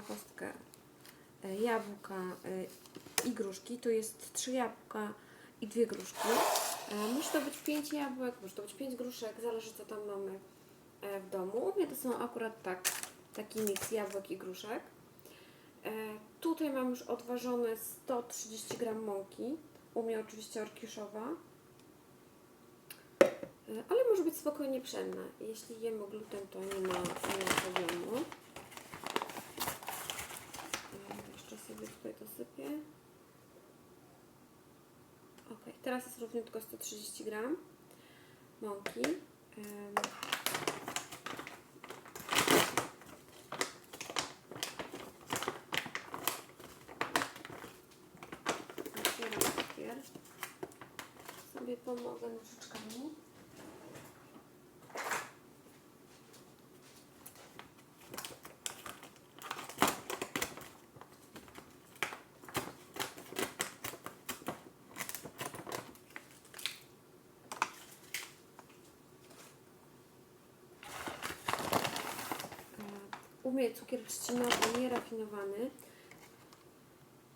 kostkę e, jabłka e, i gruszki. To jest trzy jabłka i dwie gruszki. Może to być pięć jabłek, może to być pięć gruszek, zależy co tam mamy e, w domu. U mnie to są akurat tak, taki miks jabłek i gruszek. Tutaj mam już odważone 130 gram mąki. U mnie oczywiście orkiszowa. Ale może być spokojnie pszenna. Jeśli jemy gluten, to nie ma, nie ma problemu. E, Jeszcze sobie tutaj dosypię. Ok, teraz jest równiutko 130 gram mąki. Otwieram. Sobie pomogę nożyczkami. Mnie cukier trzcinowy nierafinowany.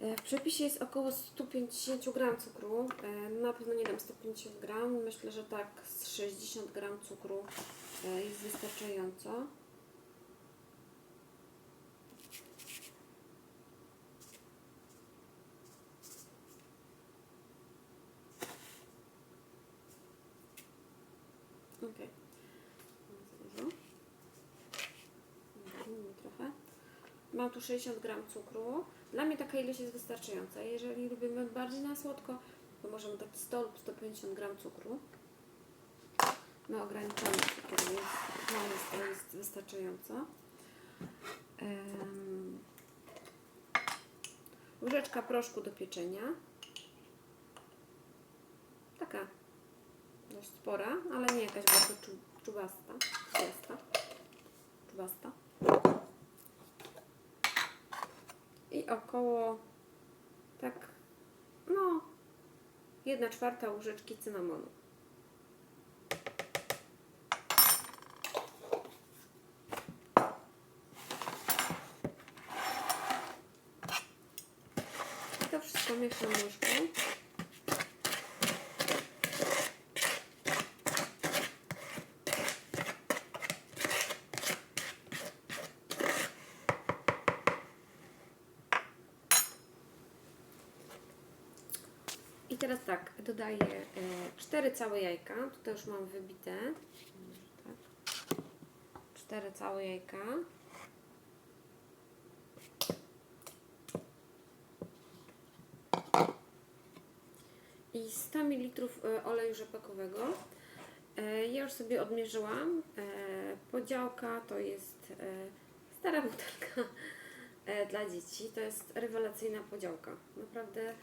E, W przepisie jest około 150 gram cukru. E, Na pewno nie dam 150 gram. Myślę, że tak z 60 gram cukru e, jest wystarczająco. Okej. Za dużo. Dajmy trochę. Mam tu 60 gram cukru. Dla mnie taka ilość jest wystarczająca. Jeżeli lubimy bardziej na słodko, to możemy dać 100 lub 150 gram cukru. My ograniczamy cukier, więc dla nas to jest wystarczająco. Um, łyżeczka proszku do pieczenia. Taka dość spora, ale nie jakaś bardzo czu- czubasta. Czubasta. Czubasta. Około tak, no, jedna czwarta łyżeczki cynamonu. To wszystko mieszam łyżką. I teraz tak, dodaję e, cztery całe jajka. Tutaj już mam wybite. Tak. Cztery całe jajka. I 100 ml e, oleju rzepakowego. E, Ja już sobie odmierzyłam. E, Podziałka to jest e, stara butelka e, dla dzieci. To jest rewelacyjna podziałka. Naprawdę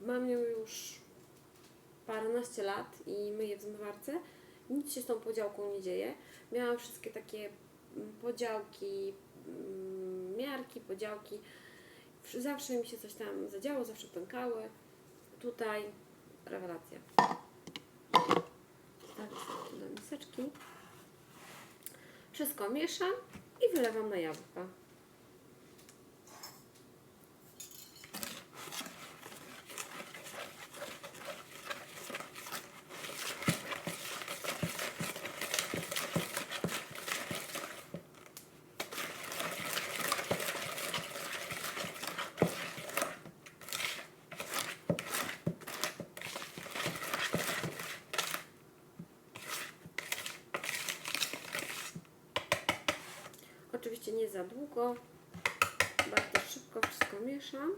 Mam ją już paręnaście lat i myję w zmywarce. Nic się z tą podziałką nie dzieje. Miałam wszystkie takie mm, podziałki, mm, miarki, podziałki. Wsz- Zawsze mi się coś tam zadziało, zawsze pękały. Tutaj rewelacja. Tak, do miseczki. Wszystko mieszam i wylewam na jabłka. Oczywiście długo. Bardzo szybko wszystko mieszam.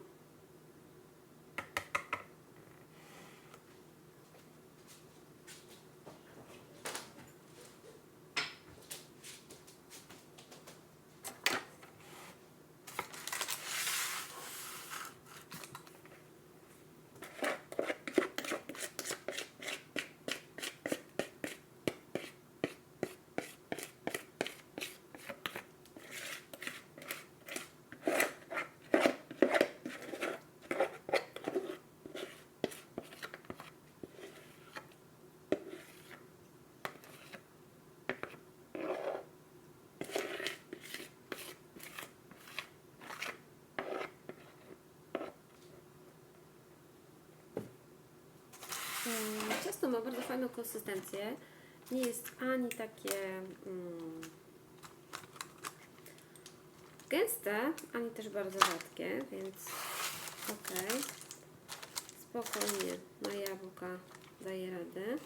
Ma bardzo fajną konsystencję. Nie jest ani takie mm, gęste, ani też bardzo rzadkie, więc ok. Spokojnie na jabłka daje radę.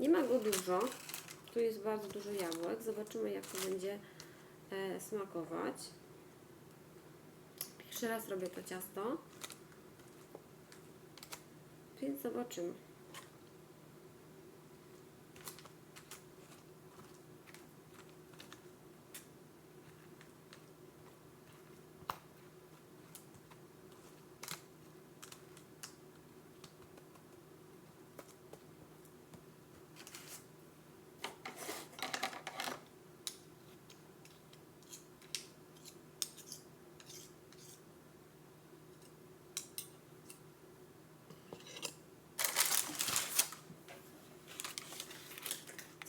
Nie ma go dużo. Tu jest bardzo dużo jabłek. Zobaczymy, jak to będzie e, smakować. Pierwszy raz robię to ciasto. Więc zobaczymy.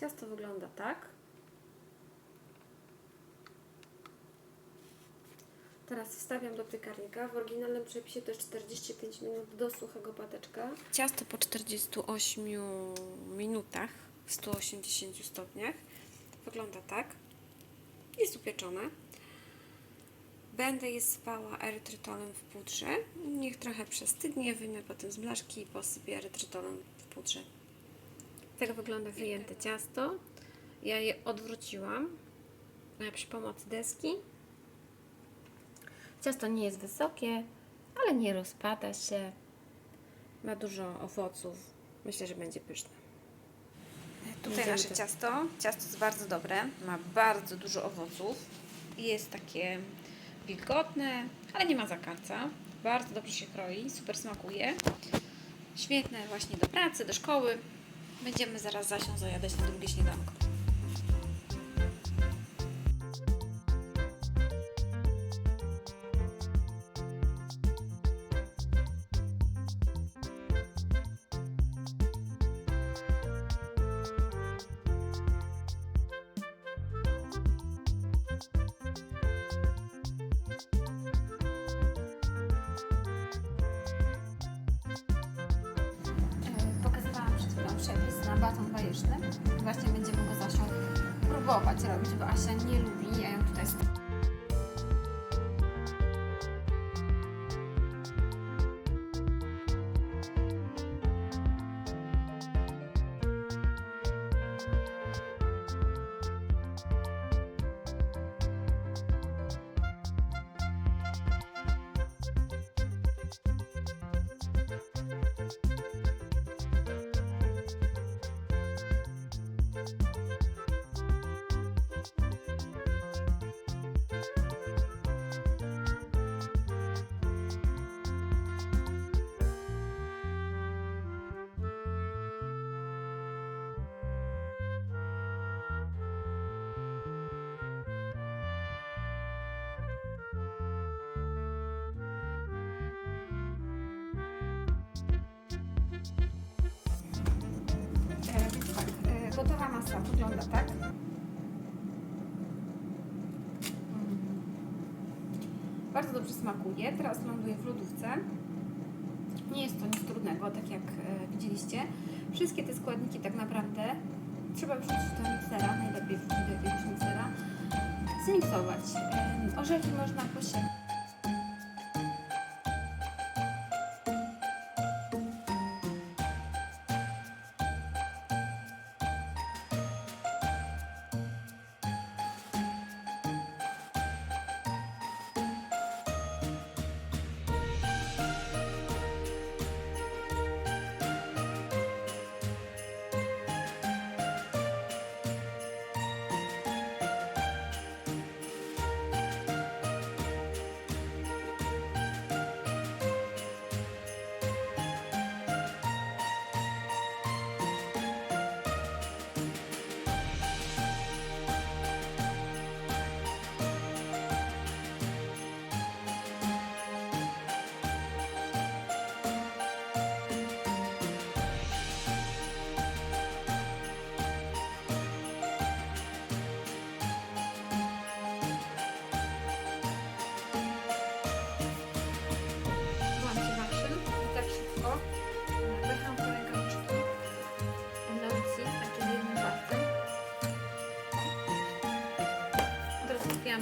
Ciasto wygląda tak. Teraz wstawiam do piekarnika. W oryginalnym przepisie to jest 45 minut do suchego pateczka. Ciasto po 48 minutach w 180 stopniach. Wygląda tak. Jest upieczone. Będę je sypała erytrytolem w pudrze. Niech trochę przestygnie, wyjmę potem z blaszki i posypię erytrytolem w pudrze. Tak wygląda wyjęte ciasto. Ja je odwróciłam e, przy pomocy deski. Ciasto nie jest wysokie, ale nie rozpada się. Ma dużo owoców. Myślę, że będzie pyszne. Tutaj Idziemy nasze ciasto. Ciasto jest bardzo dobre, ma bardzo dużo owoców jest takie wilgotne, ale nie ma zakarca. Bardzo dobrze się kroi, super smakuje. Świetne właśnie do pracy, do szkoły. Będziemy zaraz zasią zajadać na drugie śniadanko. Na baton bajuszny. Właśnie będziemy go z Asią próbować robić, bo Asia nie lubi, ja ją tutaj gotowa masa wygląda tak. Mm. Bardzo dobrze smakuje. Teraz ląduje w lodówce. Nie jest to nic trudnego, tak jak e, widzieliście. Wszystkie te składniki tak naprawdę trzeba wrzucić do miksera, najlepiej wrzucić do jakiegoś miksera, zmiksować. Orzechy można posiekać.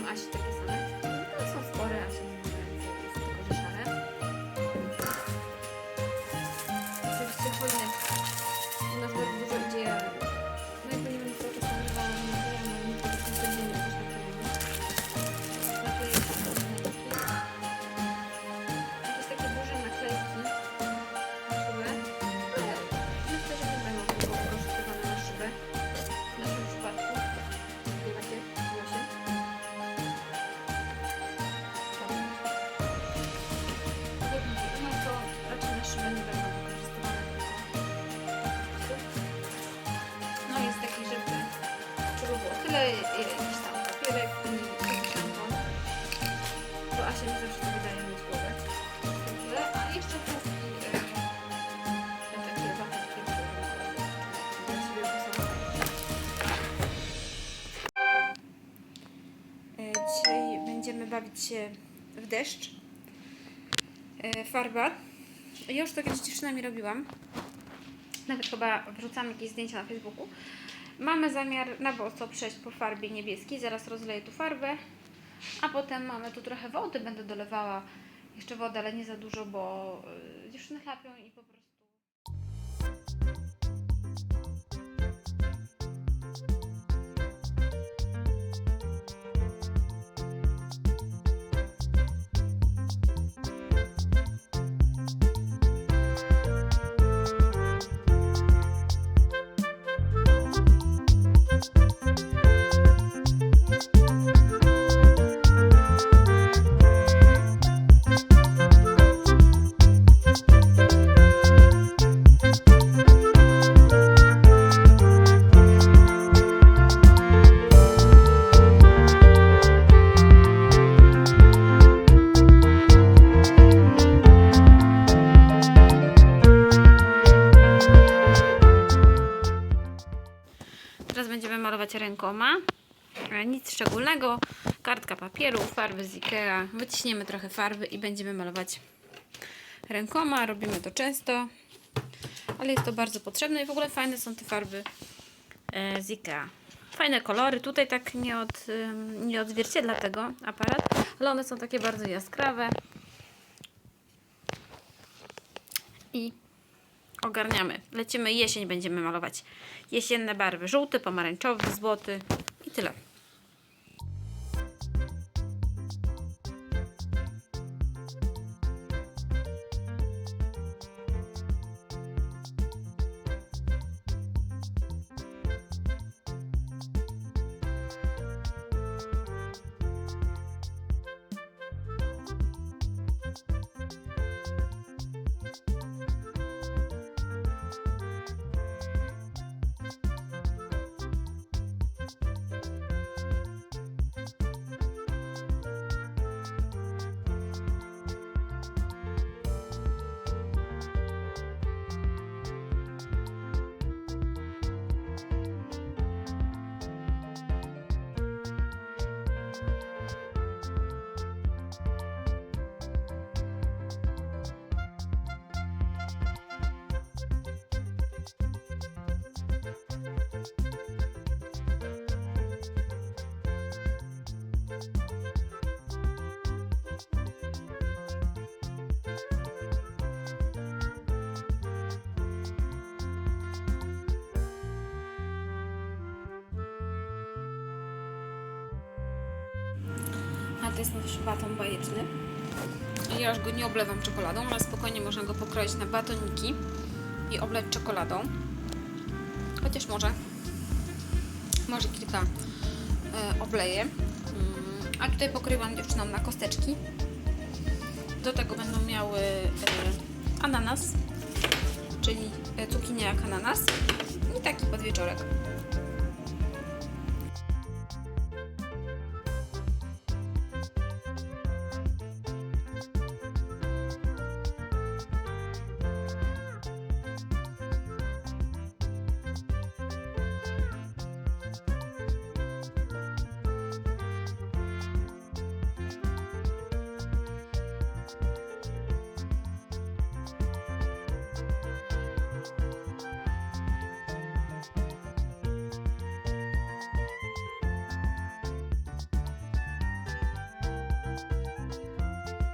Hashtag deszcz. E, Farba. Ja już to kiedyś dziewczynami robiłam. Nawet chyba wrzucam jakieś zdjęcia na Facebooku. Mamy zamiar na boso przejść po farbie niebieskiej. Zaraz rozleję tu farbę. A potem mamy tu trochę wody. Będę dolewała jeszcze wodę, ale nie za dużo, bo y, dziewczyny chlapią i po prostu... rękoma. Nic szczególnego. Kartka papieru, farby z Ikea. Wyciśniemy trochę farby i będziemy malować rękoma. Robimy to często, ale jest to bardzo potrzebne i w ogóle fajne są te farby e, z Ikea. Fajne kolory. Tutaj tak nie, od, nie odzwierciedla tego aparat, ale one są takie bardzo jaskrawe. I ogarniamy. Lecimy jesień, będziemy malować jesienne barwy. Żółty, pomarańczowy, złoty i tyle. A to jest nasz baton bajeczny. Ja już go nie oblewam czekoladą, ale spokojnie można go pokroić na batoniki i obleć czekoladą. Chociaż może, może kilka e, obleję. Mm, a tutaj pokryłam dziewczynom na kosteczki. Do tego będą miały e, ananas, czyli e, cukinia jak ananas i taki podwieczorek.